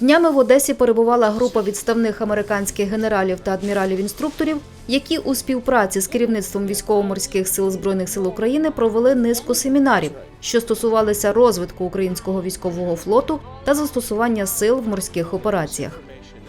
Днями в Одесі перебувала група відставних американських генералів та адміралів-інструкторів, які у співпраці з керівництвом військово-морських сил збройних сил України провели низку семінарів, що стосувалися розвитку українського військового флоту та застосування сил в морських операціях.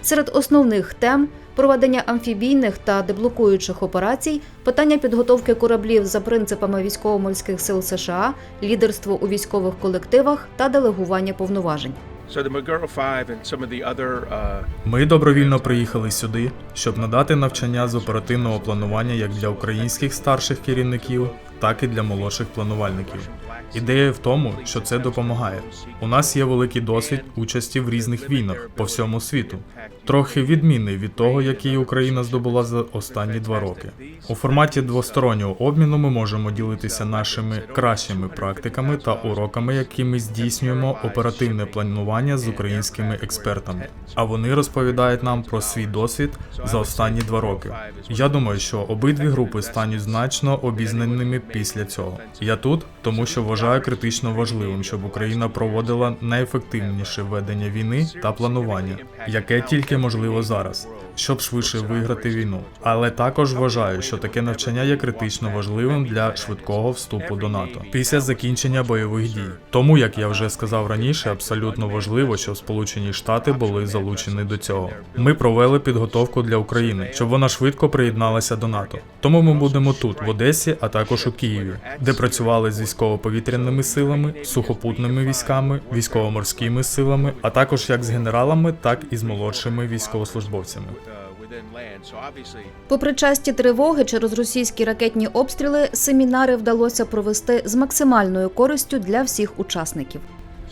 Серед основних тем проведення амфібійних та деблокуючих операцій, питання підготовки кораблів за принципами військово-морських сил США, лідерство у військових колективах та делегування повноважень. Uh, Ми добровільно приїхали сюди, щоб надати навчання з оперативного планування як для українських старших керівників, так і для молодших планувальників. Ідея в тому, що це допомагає. У нас є великий досвід участі в різних війнах по всьому світу, трохи відмінний від того, який Україна здобула за останні два роки. У форматі двостороннього обміну ми можемо ділитися нашими кращими практиками та уроками, які ми здійснюємо оперативне планування з українськими експертами. А вони розповідають нам про свій досвід за останні два роки. Я думаю, що обидві групи стануть значно обізнаними після цього. Я тут, тому що вважаю критично важливим, щоб Україна проводила найефективніше ведення війни та планування, яке тільки можливо зараз, щоб швидше виграти війну. Але також вважаю, що таке навчання є критично важливим для швидкого вступу до НАТО після закінчення бойових дій. Тому, як я вже сказав раніше, абсолютно важливо, щоб Сполучені Штати були залучені до цього. Ми провели підготовку для України, щоб вона швидко приєдналася до НАТО. Тому ми будемо тут, в Одесі, а також у Києві, де працювали з військово-повітряними силами, сухопутними військами, військово-морськими силами, а також як з генералами, так і з молодшими військовослужбовцями. Попри часті тривоги через російські ракетні обстріли, семінари вдалося провести з максимальною користю для всіх учасників.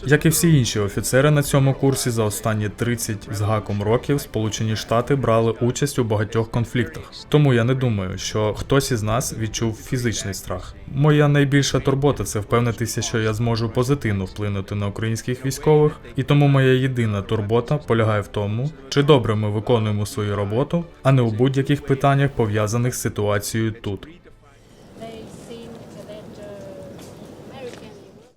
Як і всі інші офіцери на цьому курсі за останні 30 з гаком років Сполучені Штати брали участь у багатьох конфліктах. Тому я не думаю, що хтось із нас відчув фізичний страх. Моя найбільша турбота це впевнитися, що я зможу позитивно вплинути на українських військових, і тому моя єдина турбота полягає в тому, чи добре ми виконуємо свою роботу, а не у будь-яких питаннях пов'язаних з ситуацією тут.